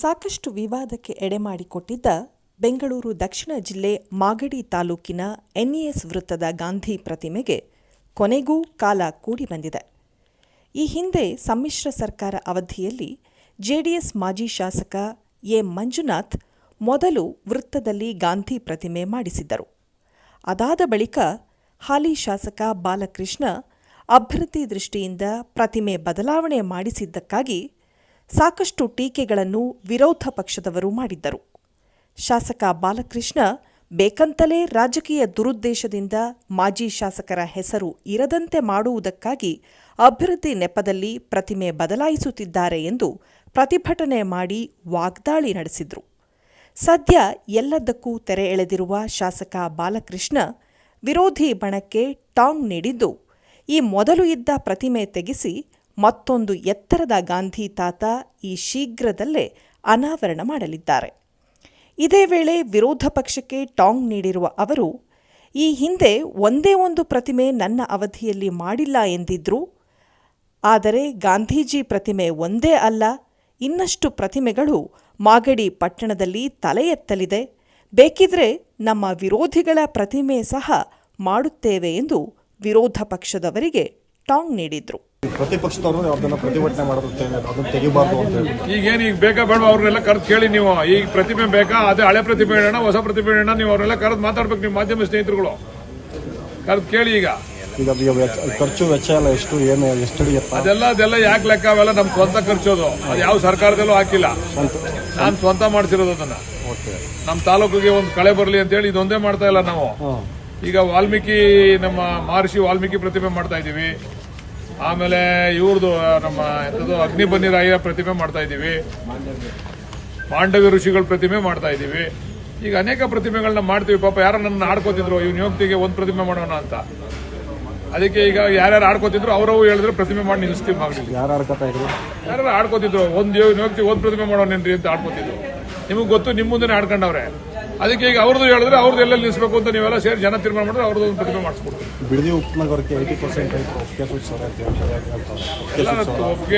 ಸಾಕಷ್ಟು ವಿವಾದಕ್ಕೆ ಎಡೆಮಾಡಿಕೊಟ್ಟಿದ್ದ ಬೆಂಗಳೂರು ದಕ್ಷಿಣ ಜಿಲ್ಲೆ ಮಾಗಡಿ ತಾಲೂಕಿನ ಎನ್ಇಎಸ್ ವೃತ್ತದ ಗಾಂಧಿ ಪ್ರತಿಮೆಗೆ ಕೊನೆಗೂ ಕಾಲ ಕೂಡಿ ಬಂದಿದೆ. ಈ ಹಿಂದೆ ಸಮ್ಮಿಶ್ರ ಸರ್ಕಾರ ಅವಧಿಯಲ್ಲಿ ಜೆಡಿಎಸ್ ಮಾಜಿ ಶಾಸಕ ಎ. ಮಂಜುನಾಥ್ ಮೊದಲು ವೃತ್ತದಲ್ಲಿ ಗಾಂಧಿ ಪ್ರತಿಮೆ ಮಾಡಿಸಿದ್ದರು. ಅದಾದ ಬಳಿಕ ಹಾಲಿ ಶಾಸಕ ಬಾಲಕೃಷ್ಣ ಅಭಿವೃದ್ಧಿ ದೃಷ್ಟಿಯಿಂದ ಪ್ರತಿಮೆ ಬದಲಾವಣೆ ಮಾಡಿಸಿದ್ದಕ್ಕಾಗಿ ಸಾಕಷ್ಟು ಟೀಕೆಗಳನ್ನು ವಿರೋಧ ಪಕ್ಷದವರು ಮಾಡಿದ್ದರು. ಶಾಸಕ ಬಾಲಕೃಷ್ಣ ಬೇಕಂತಲೇ ರಾಜಕೀಯ ದುರುದ್ದೇಶದಿಂದ ಮಾಜಿ ಶಾಸಕರ ಹೆಸರು ಇರದಂತೆ ಮಾಡುವುದಕ್ಕಾಗಿ ಅಭಿವೃದ್ಧಿ ನೆಪದಲ್ಲಿ ಪ್ರತಿಮೆ ಬದಲಾಯಿಸುತ್ತಿದ್ದಾರೆ ಎಂದು ಪ್ರತಿಭಟನೆ ಮಾಡಿ ವಾಗ್ದಾಳಿ ನಡೆಸಿದ್ರು. ಸದ್ಯ ಎಲ್ಲದಕ್ಕೂ ತೆರೆ ಎಳೆದಿರುವ ಶಾಸಕ ಬಾಲಕೃಷ್ಣ ವಿರೋಧಿ ಬಣಕ್ಕೆ ಟಾಂಗ್ ನೀಡಿದ್ದು, ಈ ಮೊದಲು ಇದ್ದ ಪ್ರತಿಮೆ ತೆಗೆಸಿ ಮತ್ತೊಂದು ಎತ್ತರದ ಗಾಂಧಿ ತಾತ ಈ ಶೀಘ್ರದಲ್ಲೇ ಅನಾವರಣ ಮಾಡಲಿದ್ದಾರೆ. ಇದೇ ವೇಳೆ ವಿರೋಧ ಪಕ್ಷಕ್ಕೆ ಟಾಂಗ್ ನೀಡಿರುವ ಅವರು, ಈ ಹಿಂದೆ ಒಂದೇ ಒಂದು ಪ್ರತಿಮೆ ನನ್ನ ಅವಧಿಯಲ್ಲಿ ಮಾಡಿಲ್ಲ ಎಂದಿದ್ರು, ಆದರೆ ಗಾಂಧೀಜಿ ಪ್ರತಿಮೆ ಒಂದೇ ಅಲ್ಲ, ಇನ್ನಷ್ಟು ಪ್ರತಿಮೆಗಳು ಮಾಗಡಿ ಪಟ್ಟಣದಲ್ಲಿ ತಲೆ ಎತ್ತಲಿದೆ. ಬೇಕಿದ್ರೆ ನಮ್ಮ ವಿರೋಧಿಗಳ ಪ್ರತಿಮೆ ಸಹ ಮಾಡುತ್ತೇವೆ ಎಂದು ವಿರೋಧ ಪಕ್ಷದವರಿಗೆ ಟಾಂಗ್ ನೀಡಿದ್ರು. ಪ್ರತಿಪಕ್ಷದವರು ಅದನ್ನ ಪ್ರತಿಭಟನೆ ಮಾಡೋದಕ್ಕೆ ಅದನ್ನ ತೆಗಿಬಾರ್ದು ಅಂತ ಹೇಳಿ ಈಗೇನು ಈಗ ಬೇಕಾ ಬೇಡ ಅವ್ರನ್ನೆಲ್ಲ ಕರೆದು ಕೇಳಿ ನೀವು. ಈಗ ಪ್ರತಿಮೆ ಬೇಕಾ? ಅದೇ ಹಳೆ ಪ್ರತಿಮೆ ಹೇಳೋಣ ಹೊಸ ಪ್ರತಿಮೆ ಹೇಳೋಣ ನೀವು ಅವರೆಲ್ಲ ಕರೆದು ಮಾತಾಡ್ಬೇಕು ನಿಮ್ಮ ಮಾಧ್ಯಮ ಸ್ನೇಹಿತರುಗಳು. ಕರೆದು ಕೇಳಿ ಈಗ. ಈಗ ಅದು ಖರ್ಚು ವೆಚ್ಚ ಎಲ್ಲ ಎಷ್ಟು ಏನು ಎಷ್ಟು ಅದೆಲ್ಲ ಅದೆಲ್ಲ ಯಾಕೆ ಲೆಕ್ಕ ಅವೆಲ್ಲ ನಮ್ ಸ್ವಂತ ಖರ್ಚೋದು ಅದು. ಯಾವ ಸರ್ಕಾರದಲ್ಲೂ ಹಾಕಿಲ್ಲ. ನಾನು ಸ್ವಂತ ಮಾಡ್ತಿರೋದು ಅದನ್ನ. ಓಕೆ. ನಮ್ಮ ತಾಲೂಕಿಗೆ ಒಂದು ಕಳೆ ಬರಲಿ ಅಂತ ಹೇಳಿ ಇದೊಂದೇ ಮಾಡ್ತಾ ಇಲ್ಲ ನಾವು. ಈಗ ವಾಲ್ಮೀಕಿ ನಮ್ಮ ಮಹರ್ಷಿ ವಾಲ್ಮೀಕಿ ಪ್ರತಿಮೆ ಮಾಡ್ತಾ ಇದೀವಿ ಆಮೇಲೆ ಇವ್ರದ್ದು ನಮ್ಮ ಎಂಥದ್ದು ಅಗ್ನಿಬನ್ನಿರಾಯ ಪ್ರತಿಮೆ ಮಾಡ್ತಾ ಇದ್ದೀವಿ. ಪಾಂಡವ್ಯ ಋಷಿಗಳ ಪ್ರತಿಮೆ ಮಾಡ್ತಾ ಇದ್ದೀವಿ. ಈಗ ಅನೇಕ ಪ್ರತಿಮೆಗಳನ್ನ ಮಾಡ್ತೀವಿ. ಪಾಪ ಯಾರೋ ನನ್ನ ಆಡ್ಕೋತಿದ್ರು ಇವ್ನ ಯೋಗ್ತಿಗೆ ಒಂದು ಪ್ರತಿಮೆ ಮಾಡೋಣ ಅಂತ. ಅದಕ್ಕೆ ಈಗ ಯಾರ್ಯಾರು ಆಡ್ಕೋತಿದ್ರು ಅವರವು ಹೇಳಿದ್ರೆ ಪ್ರತಿಮೆ ಮಾಡಿ ನಿಲ್ಲಿಸ್ತೀವಿ ಮಗನಿಗೆ ಯಾರು ಆಡ್ಕೊತಾ ಇದ್ರು? ಯಾರು ಆಡ್ಕೋತಿದ್ರು ಒಂದು ಯೋಗ್ತಿ ಒಂದು ಪ್ರತಿಮೆ ಮಾಡೋಣ ಅಂತ ಆಡ್ಕೋತಿದ್ರು. ನಿಮಗೆ ಗೊತ್ತು ನಿಮ್ಮ ಮುಂದೆ ಆಡ್ಕೊಂಡವ್ರೆ. ಅದಕ್ಕೆ ಈಗ ಅವ್ರದ್ದು ಹೇಳಿದ್ರೆ ಅವ್ರದ್ದು ಎಲ್ಲ ನಿಲ್ಲಿಸಬೇಕು ಅಂತ ನೀವೆಲ್ಲ ಸೇರಿ ಜನ ತೀರ್ಮಾನ ಮಾಡಿದ್ರೆ ಅವ್ರದ್ದು ಒಂದು ಪ್ರತಿಮೆ ಮಾಡಿಸ್ಕೊಡ್ತೀವಿ. ಬಿಡದಿ ಉಪನಗರಕ್ಕೆ ಏಯ್ಟಿ ಪರ್ಸೆಂಟ್ ಒಪ್ಪಿಗೆ